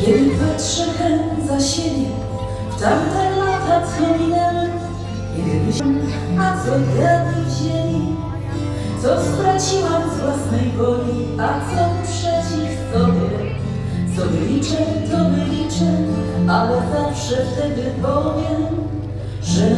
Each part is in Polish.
Kiedy patrzę hen za siebie w tamte lata, co minęły, kiedy myślę, a co wiatr w ziemi, co straciłam z własnej woli, a co przeciw sobie. Co wyliczę, to wyliczę, ale zawsze wtedy powiem, że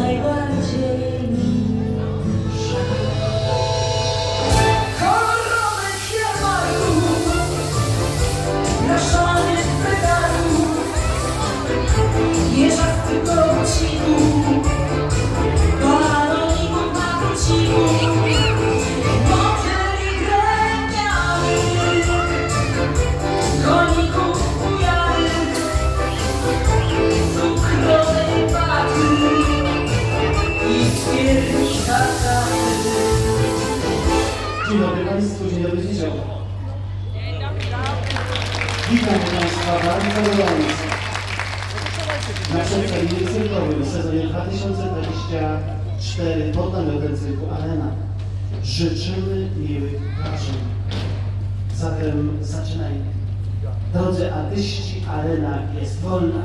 Dzień dobry Państwu, dzień dobry dzieciom. Witam Państwa bardzo gorąco na przedstawieniu cyrkowym w sezonie 2024 pod namiotem cyrku Arena. Życzymy miłych wrażeń. Zatem zaczynajmy. Drodzy artyści, arena jest wolna.